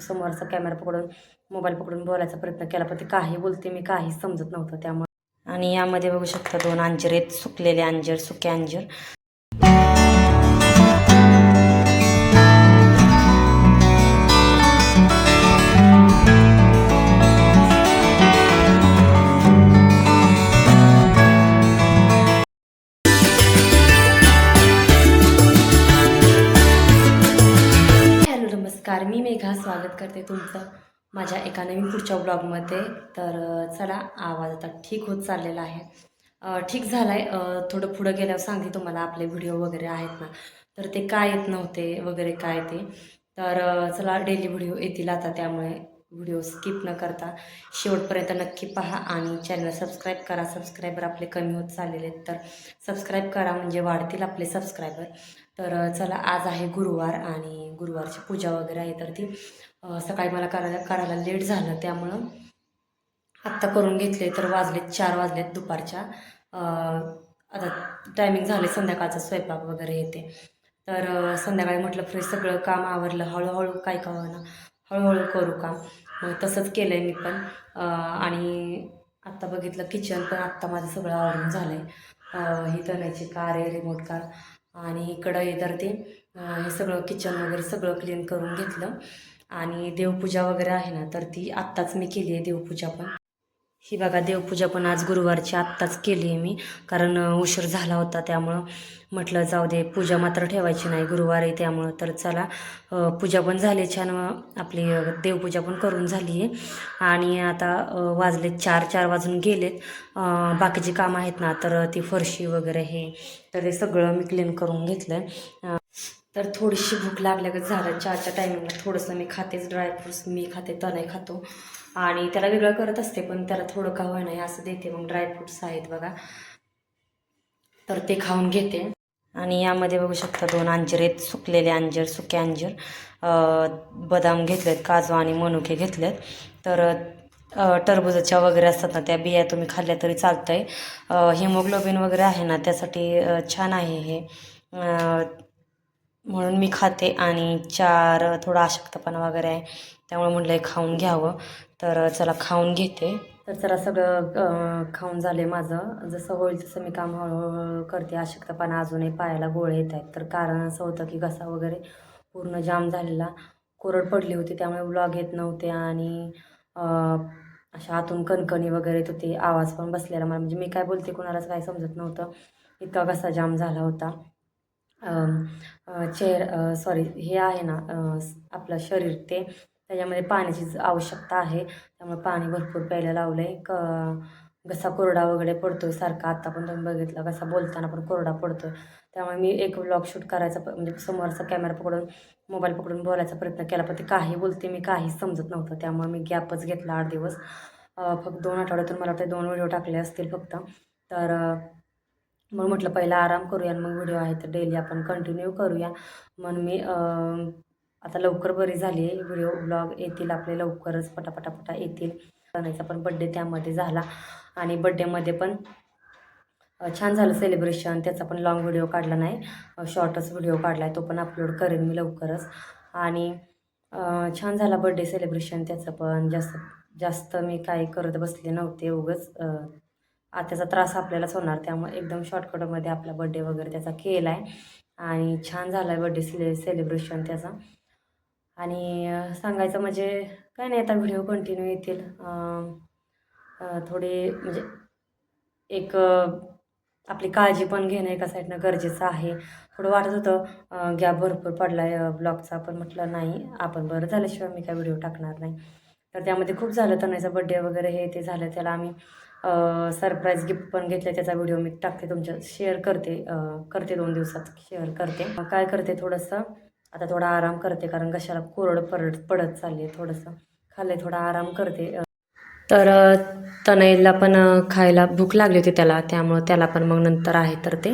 समोरचा कॅमेरा पकडून मोबाईल पकडून बोलायचा प्रयत्न केला पण ते काही बोलते मी काही समजत नव्हतं त्यामुळे. आणि यामध्ये बघू शकता दोन अंजीर आहेत सुकलेले अंजीर सुके अंजीर. नमस्कार मी मेघा स्वागत करते तुमचं माझ्या एका नवीन पुढच्या ब्लॉगमध्ये. तर चला आवाज आता ठीक होत चाललेला आहे. ठीक झाला आहे थोडं पुढं गेल्यावर सांगते तुम्हाला आपले व्हिडिओ वगैरे आहेत ना. तर ते काय येत नव्हते वगैरे काय ते. तर चला डेली व्हिडिओ येतील आता त्यामुळे. व्हिडिओ स्किप न करता शेवटपर्यंत नक्की पहा आणि चॅनल सबस्क्राईब करा. सबस्क्रायबर आपले कमी होत चाललेले आहेत तर सबस्क्राईब करा म्हणजे वाढतील आपले सबस्क्रायबर तर चला आज आहे गुरुवार आणि गुरुवारची पूजा वगैरे आहे तर ती सकाळी मला करायला करायला लेट झालं त्यामुळं आत्ता करून घेतले तर वाजलेत चार वाजलेत दुपारच्या. आता टायमिंग झाले संध्याकाळचा स्वयंपाक वगैरे येते. तर संध्याकाळी म्हटलं फ्रेश सगळं काम आवरलं हळूहळू काय का ना हळूहळू करू काम मग तसंच केलं आहे मी पण. आणि आत्ता बघितलं किचन पण आत्ता माझं सगळं आवरून झालं आहे ही तणायची कार आहे रिमोट कार. आणि इकडं तर ते हे सगळं किचन वगैरे सगळं क्लीन करून घेतलं. आणि देवपूजा वगैरे आहे ना तर ती आत्ताच मी केली आहे देवपूजा पण. ही बघा देवपूजा पण आज गुरुवारची आत्ताच केली आहे मी. कारण उशीर झाला होता त्यामुळं. म्हटलं जाऊ दे पूजा मात्र ठेवायची नाही गुरुवार आहे त्यामुळं. तर चला पूजा पण झाली छान आपली देवपूजा पण करून झाली आहे. आणि आता वाजले वाजलेत चार चार वाजून गेलेत. बाकीची कामं आहेत ना तर ती फरशी वगैरे हे तर ते सगळं मी क्लीन करून घेतलं आहे तर थोडीशी भूक लागल्यागत झालं. चारच्या टायमिंगला थोडंसं मी खातेच ड्रायफ्रुट्स मी खाते तनय खातो. आणि त्याला वेगळं करत असते पण त्याला थोडं का नाही असं देते. मग ड्रायफ्रुट्स आहेत बघा. तर ते खाऊन घेते. आणि यामध्ये बघू शकता दोन अंजीर आहेत सुकलेले अंजीर सुके अंजीर. बदाम घेतलेत काजू आणि मनुके घेतलेत. तर टरबुजाच्या टरबूजाच्या वगैरे असतात ना त्या बिया तुम्ही खाल्ल्या तरी चालतं आहे हिमोग्लोबिन वगैरे आहे ना त्यासाठी छान आहे हे. म्हणून मी खाते आणि चार थोडा अशक्तपणा वगैरे आहे त्यामुळे म्हटलं खाऊन घ्यावं. तर चला खाऊन घेते. तर चला सगळं खाऊन खाऊन झाले माझं. जसं होईल तसं मी काम हळूहळू करते. अशक्तपणा अजूनही पायाला गोळे येत आहेत. तर कारण असं होतं की घसा वगैरे पूर्ण जाम झालेला. कोरड पडली होती त्यामुळे ब्लॉग येत नव्हते आणि अशा आतून कणकणी वगैरे येत होती आवाज पण बसलेला मला. म्हणजे मी काय बोलते कोणालाच काय समजत नव्हतं. इतका घसा जाम झाला होता. चेहर सॉरी हे आहे ना आपलं शरीर ते. त्याच्यामध्ये पाण्याची आवश्यकता आहे. त्यामुळे पाणी भरपूर प्यायला लावलं आहे क घसा कोरडा वगैरे पडतो आहे सारखा. आत्ता पण तुम्ही बघितलं घसा बोलताना पण कोरडा पडतो आहे त्यामुळे मी एक व्लॉग शूट करायचा म्हणजे समोरचा कॅमेरा पकडून मोबाईल पकडून बोलायचा प्रयत्न केला. पण ते काही बोलते मी काही समजत नव्हतं. त्यामुळे मी गॅपच घेतला आठ दिवस. फक्त दोन आठवड्यातून मला वाटतं दोन व्हिडिओ टाकले असतील फक्त. तर मग म्हटलं पहिला आराम करूया आणि मग व्हिडिओ आहे तर डेली आपण कंटिन्यू करूया. म्हणून मी आता लवकर बरी झाली आहे. व्हिडिओ ब्लॉग येतील आपले लवकरच पटापटापटा येतील. तनयचा पण बड्डे त्यामध्ये झाला. आणि बड्डेमध्ये पण छान झालं सेलिब्रेशन त्याचा पण लॉंग व्हिडिओ काढला नाही. शॉर्टच व्हिडिओ काढला आहे. तो पण अपलोड करेन मी लवकरच. आणि छान झाला बड्डे सेलिब्रेशन त्याचं पण. जास्त जास्त मी काही करत बसले नव्हते उगच. त्याचा त्रास आपल्यालाच होणार त्यामुळे एकदम शॉर्टकटमध्ये आपला बड्डे वगैरे त्याचा केला आहे आणि छान झाला आहे बड्डे सिले सेलिब्रेशन त्याचा. आणि सांगायचं म्हणजे काय नाही आता व्हिडिओ कंटिन्यू येतील. थोडे म्हणजे एक आपली काळजी पण घेणं एका साईडनं गरजेचं आहे. थोडं वाटत होतं गॅप भरपूर पडला आहे ब्लॉगचा पण म्हटलं नाही आपण बरं झाल्याशिवाय मी काय व्हिडिओ टाकणार नाही. तर त्यामध्ये खूप झालं तनयचा बड्डे वगैरे हे ते झालं त्याला आम्ही सरप्राईज गिफ्ट पण घेतलं त्याचा व्हिडिओ मी टाकते तुमच्या शेअर करते करते दोन दिवसात शेअर करते. मग काय करते थोडंसं आता थोडा आराम करते कारण कशाला कोरड पडत पडत चालली आहे थोडंसं. खाल्ले थोडा आराम करते. तर अ, तनयला पण खायला भूक लागली होती त्याला त्यामुळं त्याला पण मग नंतर आहे तर ते.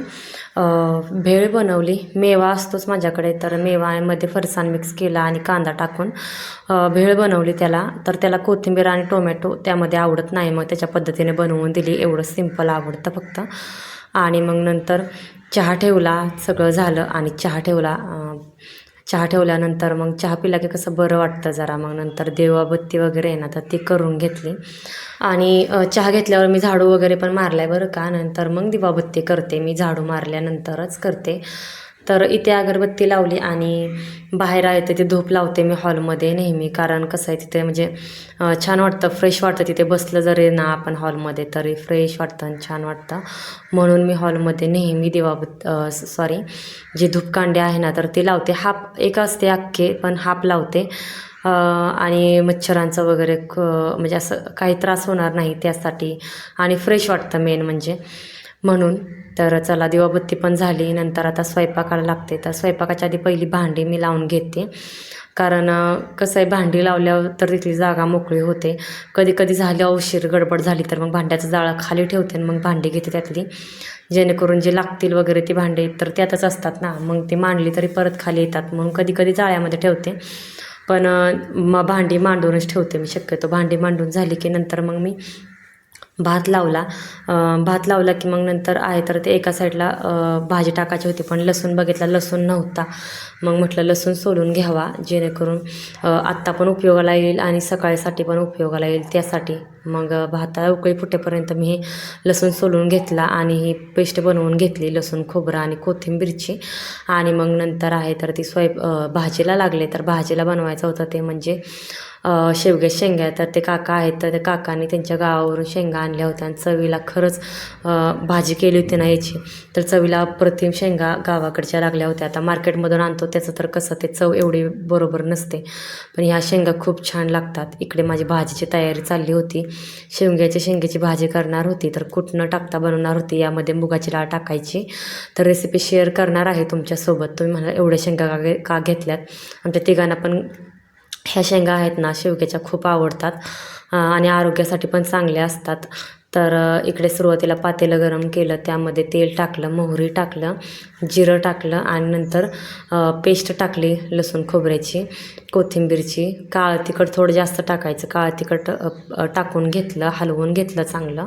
भेळ बनवली. मेवा असतोच माझ्याकडे तर मेवामध्ये फरसाण मिक्स केला आणि कांदा टाकून भेळ बनवली त्याला. तर त्याला कोथिंबीर आणि टोमॅटो त्यामध्ये आवडत नाही मग त्याच्या पद्धतीने बनवून दिली. एवढं सिंपल आवडतं फक्त. आणि मग नंतर चहा ठेवला सगळं झालं आणि चहा ठेवला चहा ठेवल्यानंतर मग चहा पिला की कसं बरं वाटतं जरा. मग नंतर देवाबत्ती वगैरे आहे ना तर ती करून घेतली. आणि चहा घेतल्यावर मी झाडू वगैरे पण मारला आहे बरं का. नंतर मग दिवाबत्ती करते. मी झाडू मारल्यानंतरच करते. तर इथे अगरबत्ती लावली आणि बाहेर आहे तिथे धूप लावते मी हॉलमध्ये नेहमी. कारण कसं आहे तिथे म्हणजे छान वाटतं फ्रेश वाटतं. तिथे बसलं जरी ना आपण हॉलमध्ये तरी फ्रेश वाटतं आणि छान वाटतं. म्हणून मी हॉलमध्ये नेहमी दिवाबत सॉरी जी धूपकांडे आहे ना तर ती लावते. हाप एक असते अख्खे पण हाप लावते. आणि मच्छरांचं वगैरे क म्हणजे असं काही त्रास होणार नाही त्यासाठी. आणि फ्रेश वाटतं मेन म्हणजे. म्हणून तर चला दिवाबत्ती पण झाली. नंतर आता स्वयंपाकाला लागते. तर स्वयंपाकाच्या आधी पहिली भांडी मी लावून घेते. कारण कसं आहे भांडी लावल्यावर तर तिथली जागा मोकळी होते. कधी कधी झाली उशीर गडबड झाली तर मग भांड्याचं जाळं खाली ठेवते आणि मग भांडी घेते त्यातली. जेणेकरून जे लागतील वगैरे ती भांडी तर त्यातच असतात ना. मग ती मांडली तरी परत खाली येतात. म्हणून कधी कधी जाळ्यामध्ये ठेवते. पण मग भांडी मांडूनच ठेवते मी. शक्यतो भांडी मांडून झाली की नंतर मग मी भात लावला. भात लावला की मग नंतर आहे तर ते एका साईडला भाजी टाकायची होती पण लसूण बघितला लसूण नव्हता. मग म्हटलं लसूण सोलून घ्यावा जेणेकरून आत्ता पण उपयोगाला येईल आणि सकाळीसाठी पण उपयोगाला येईल त्यासाठी. मग भाता भाताला उकळी फुटेपर्यंत मी हे लसूण सोलून घेतला आणि ही पेस्ट बनवून घेतली लसूण खोबरं आणि कोथिंबीरची. आणि मग नंतर आहे तर ती स्वयं भाजीला लागले. तर भाजीला बनवायचं होतं ते म्हणजे शेवग्या शेंगा तर ते काका आहेत तर त्या काकाने त्यांच्या गावावरून शेंगा आणल्या होत्या आणि चवीला खरंच भाजी केली होती ना याची तर चवीला अप्रतिम शेंगा गावाकडच्या लागल्या होत्या. आता मार्केटमधून आणतो त्याचं तर कसं ते चव एवढी बरोबर नसते. पण ह्या शेंगा खूप छान लागतात. इकडे माझी भाजीची तयारी चालली होती. शेवग्याच्या शेंगेची भाजी करणार होती तर कुठनं टाकता बनवणार होती यामध्ये मुगाची डाळ टाकायची. तर रेसिपी शेअर करणार आहे तुमच्यासोबत. तुम्ही मला एवढ्या शेंगा का का घेतल्यात? आमच्या तिघांना पण ह्या शेंगा आहेत ना शेवग्याच्या खूप आवडतात. आणि आरोग्यासाठी पण चांगल्या असतात. तर इकडे सुरुवातीला पातेलं गरम केलं त्यामध्ये तेल टाकलं मोहरी टाकलं जिरं टाकलं आणि नंतर पेस्ट टाकली लसूण खोबऱ्याची कोथिंबीरची काळं तिखट थोडं जास्त टाकायचं काळं तिखट टाकून घेतलं हलवून घेतलं चांगलं.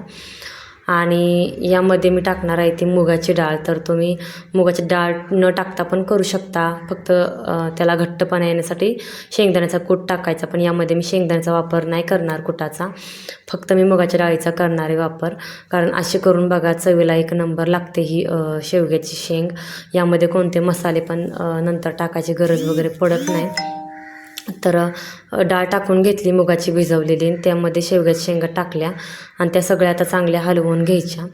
आणि यामध्ये मी टाकणार आहे ती मुगाची डाळ. तर तुम्ही मुगाची डाळ न टाकता पण करू शकता. फक्त त्याला घट्टपणा येण्यासाठी शेंगदाण्याचा कूट टाकायचा पण यामध्ये मी शेंगदाण्याचा वापर नाही करणार कुटाचा. फक्त मी मुगाच्या डाळीचा करणार आहे वापर. कारण असे करून बघा चवीला एक नंबर लागते ही शेवग्याची शेंग. यामध्ये कोणते मसाले पण नंतर टाकायची गरज वगैरे पडत नाही. तर डाळ टाकून घेतली मुगाची भिजवलेली आणि त्यामध्ये शेवग्याच्या शेंगा टाकल्या आणि त्या सगळ्या आता चांगल्या हलवून घ्यायच्या.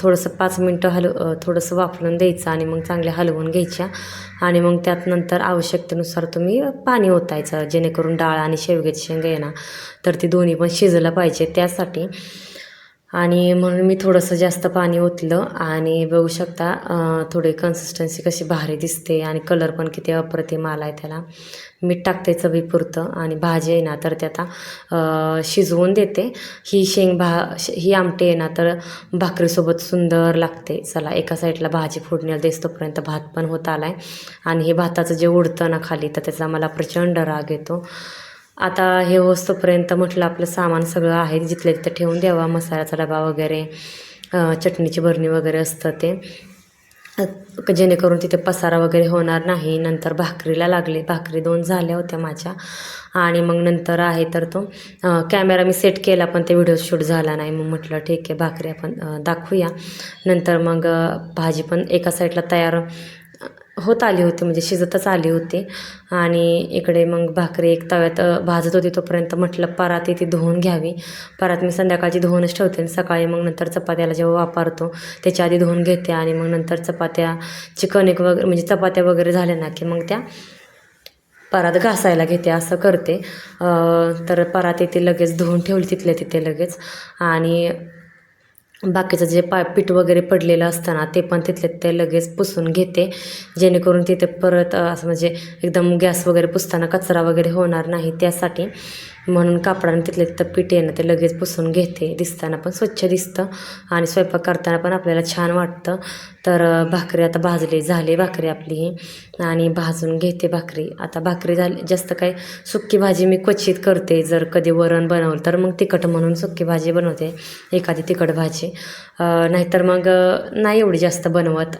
थोडंसं पाच मिनटं हलव थोडंसं वाफलून द्यायचं आणि मग चांगल्या हलवून घ्यायच्या. आणि मग त्यात नंतर आवश्यकतेनुसार तुम्ही पाणी ओतायचं जेणेकरून डाळ आणि शेवग्याची शेंगा येणार. तर ती दोन्ही पण शिजलं पाहिजे. त्यासाठी आणि म्हणून मी थोडंसं जास्त पाणी ओतलं आणि बघू शकता थोडी कन्सिस्टन्सी कशी भारी दिसते आणि कलर पण किती अप्रतिम आला आहे त्याला. मीठ टाकते चवीपुरतं आणि भाजी आहे ना तर ते आता शिजवून देते. ही शेंग भा श- ही आमटी आहे ना तर भाकरीसोबत सुंदर लागते. चला एका साईडला भाजी फोडण्याला देस तोपर्यंत भात पण होत आला आहे आणि हे भाताचं जे उडतं ना खाली तर त्याचा मला प्रचंड राग येतो. आता हे वस्तूपर्यंत म्हटलं आपलं सामान सगळं आहे जिथल्या तिथं ठेवून द्यावा मसाल्याचा डबा वगैरे चटणीची भरणी वगैरे असतं ते. जेणेकरून तिथे पसारा वगैरे होणार नाही. नंतर भाकरीला लागले. भाकरी दोन झाल्या होत्या माझ्या. आणि मग नंतर आहे तर तो कॅमेरा मी सेट केला पण ते व्हिडिओ शूट झाला नाही. मग म्हटलं ठीक आहे भाकरी आपण दाखवूया. नंतर मग भाजी पण एका साईडला तयार होत आली होती म्हणजे शिजतच आली होती. आणि इकडे मग भाकरी एक तव्यात भाजत होती तोपर्यंत म्हटलं परात ती धुवून घ्यावी. परात मी संध्याकाळची धुवूनच ठेवते आणि सकाळी मग नंतर चपात्याला जेव्हा वापरतो त्याच्या आधी धुवून घेते आणि मग नंतर चपात्या चिकन एक वगैरे म्हणजे चपात्या वगैरे झाल्या ना की मग त्या परात घासायला घेते असं करते. तर परात येते लगेच धुवून ठेवली तिथल्या तिथे लगेच. आणि बाकीचं जे पा पीठ वगैरे पडलेलं असतं ना ते पण तिथले ते लगेच पुसून घेते. जेणेकरून तिथे परत असं म्हणजे एकदम गॅस वगैरे पुसताना कचरा वगैरे होणार नाही त्यासाठी. म्हणून कापडानं तिथले तिथं पीठ येणं ते लगेच पुसून घेते. दिसताना पण स्वच्छ दिसतं आणि स्वयंपाक करताना पण आपल्याला छान वाटतं. तर भाकरी आता भाजली झाली भाकरी आपली. ही आणि भाजून घेते भाकरी. आता भाकरी झाली जास्त काय सुक्की भाजी मी क्वचित करते. जर कधी वरण बनवलं तर मग तिखट म्हणून सुक्की भाजी बनवते. एखादी तिखट भाजी. नाहीतर मग नाही एवढी जास्त बनवत.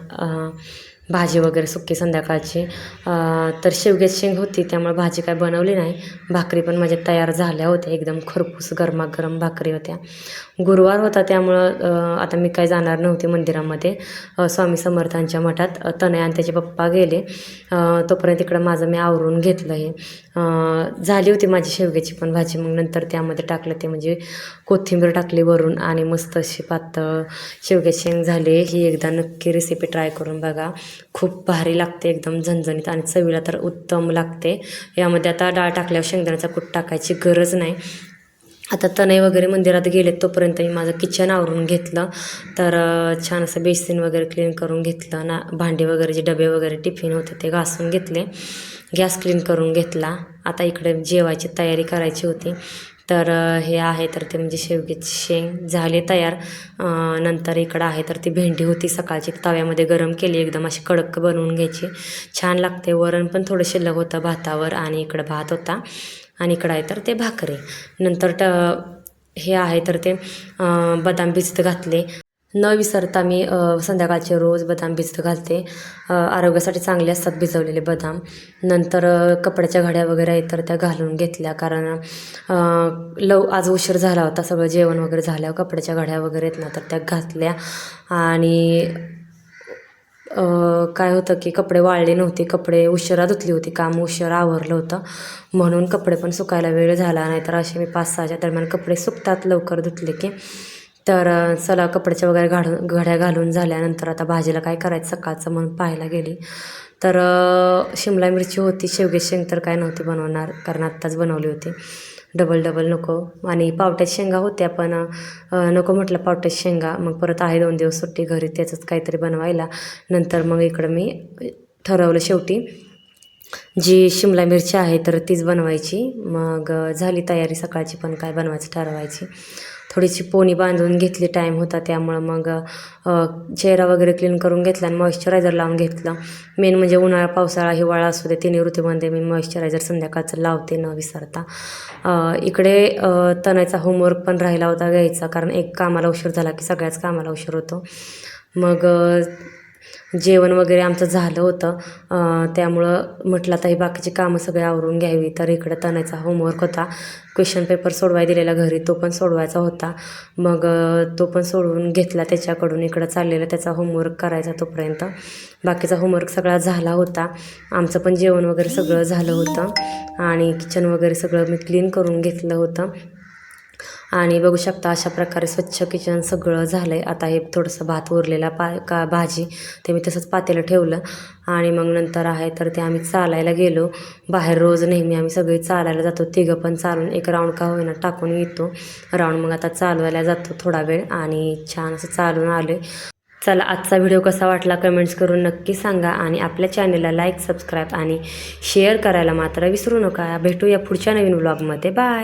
भाजी वगैरे सुकी संध्याकाळची. तर शेवग्यात शेंग होती त्यामुळे भाजी काय बनवली नाही. भाकरी पण माझ्या तयार झाल्या होत्या एकदम खरपूस गरमागरम भाकरी होत्या. गुरुवार होता त्यामुळं आता मी काय जाणार नव्हते मंदिरामध्ये. स्वामी समर्थांच्या मठात तनय आणि त्याचे पप्पा गेले. तोपर्यंत इकडं माझं मी आवरून घेतलं हे. झाली होती माझी शेवग्याची पण भाजी मग नंतर त्यामध्ये टाकलं ते म्हणजे कोथिंबीर टाकली वरून आणि मस्त अशी पातळ शेवग्याची शेंग झाली. ही एकदा नक्की रेसिपी ट्राय करून बघा. खूप भारी लागते एकदम झणझणीत आणि चवीला तर उत्तम लागते. यामध्ये आता डाळ टाकल्यावर शेंगदाण्याचा कूट टाकायची गरज नाही. आता तनय वगैरे मंदिरात गेले तोपर्यंत मी माझं किचन आवरून घेतलं. तर छान असं बेसिन वगैरे क्लीन करून घेतलं. ना भांडे वगैरे जे डबे वगैरे टिफिन होते ते घासून घेतले. गॅस क्लीन करून घेतला. आता इकडे जेवायची तयारी करायची होती. तर हे आहे तर ते म्हणजे शेवगीचे शेंग झाले तयार. नंतर इकडं आहे तर ती भेंडी होती सकाळची. तव्यामध्ये गरम केली एकदम अशी कडक बनवून घ्यायची. छान लागते. वरण पण थोडं शिल्लक होतं भातावर आणि इकडं भात होता. आणि इकडं आहे तर ते भाकरी. नंतर ट हे आहे तर ते बदाम भिजत घातले. न विसरता मी संध्याकाळचे रोज बदाम भिजत घालते. आरोग्यासाठी चांगले असतात भिजवलेले बदाम. नंतर कपड्याच्या घड्या वगैरे आहेत तर त्या घालून घेतल्या. कारण लव आज उशीर झाला होता. सगळं जेवण वगैरे झाल्यावर कपड्याच्या घड्या वगैरे आहेत ना तर त्या घातल्या. आणि काय होतं की कपडे वाळले नव्हते. कपडे उशिरा धुतली होती. काम उशिरा आवरलं होतं. म्हणून कपडे पण सुकायला वेळ झाला नाही. तर असे मी पाच सहाच्या दरम्यान कपडे सुकतात लवकर धुतले की. तर चला कपड्याच्या वगैरे घालून घड्या घालून झाल्यानंतर आता भाजीला काय करायचं? सकाळचं म्हणून पाहायला गेली. तर शिमला मिरची होती शेवगे शेंग तर काय नव्हती बनवणार कारण आत्ताच बनवली होती. डबल डबल नको. आणि पावट्याच्या शेंगा होत्या पण नको म्हटलं पावट्याच्या शेंगा. मग परत आहे दोन दिवस सुट्टी घरी त्याचंच काहीतरी बनवायला. नंतर मग इकडं मी ठरवलं शेवटी जी शिमला मिरची आहे तर तीच बनवायची. मग झाली तयारी सकाळची पण काय बनवायचं ठरवायची. थोडीशी पोनी बांधून घेतली टाईम होता त्यामुळं मग चेहरा वगैरे क्लीन करून घेतला आणि मॉइश्चरायझर लावून घेतलं. मेन म्हणजे उन्हाळा पावसाळा हिवाळा असू दे तिन्ही ऋतूमध्ये मी मॉइश्चरायझर संध्याकाळचं लावते न विसरता. इकडे अ, तनयचा होमवर्क पण राहिला होता घ्यायचा कारण एक कामाला उशीर झाला की सगळ्याच कामाला उशीर होतो. मग जेवण वगैरे आमचं झालं होतं. त्यामुळं म्हटलं आता ही बाकीची कामं सगळे आवरून घ्यावी. तर इकडं तणायचा होमवर्क होता. क्वेश्चन पेपर सोडवाय दिलेला घरी. तो पण सोडवायचा होता. मग तो पण सोडवून घेतला त्याच्याकडून. इकडं चाललेला त्याचा होमवर्क करायचा तोपर्यंत. बाकीचा होमवर्क सगळा झाला होता. आमचं पण जेवण वगैरे सगळं झालं होतं. आणि किचन वगैरे सगळं मी क्लीन करून घेतलं होतं. आणि बघू शकता अशा प्रकारे स्वच्छ किचन सगळं झालं आहे आता हे थोडंसं भात उरलेला पा का भाजी ते मी तसंच पातेलं ठेवलं. आणि मग नंतर आहे तर ते आम्ही चालायला गेलो. बाहेर रोज नेहमी आम्ही सगळे चालायला जातो. तिघं पण चालून एक राऊंड का होईना टाकून येतो. राऊंड मग आता चालवायला जातो थोडा वेळ आणि छान असं चालून आलो चला आजचा व्हिडिओ कसा वाटला कमेंट्स करून नक्की सांगा आणि आपल्या चॅनलला लाईक सबस्क्राईब आणि शेअर करायला मात्र विसरू नका. भेटूया पुढच्या नवीन व्लॉगमध्ये बाय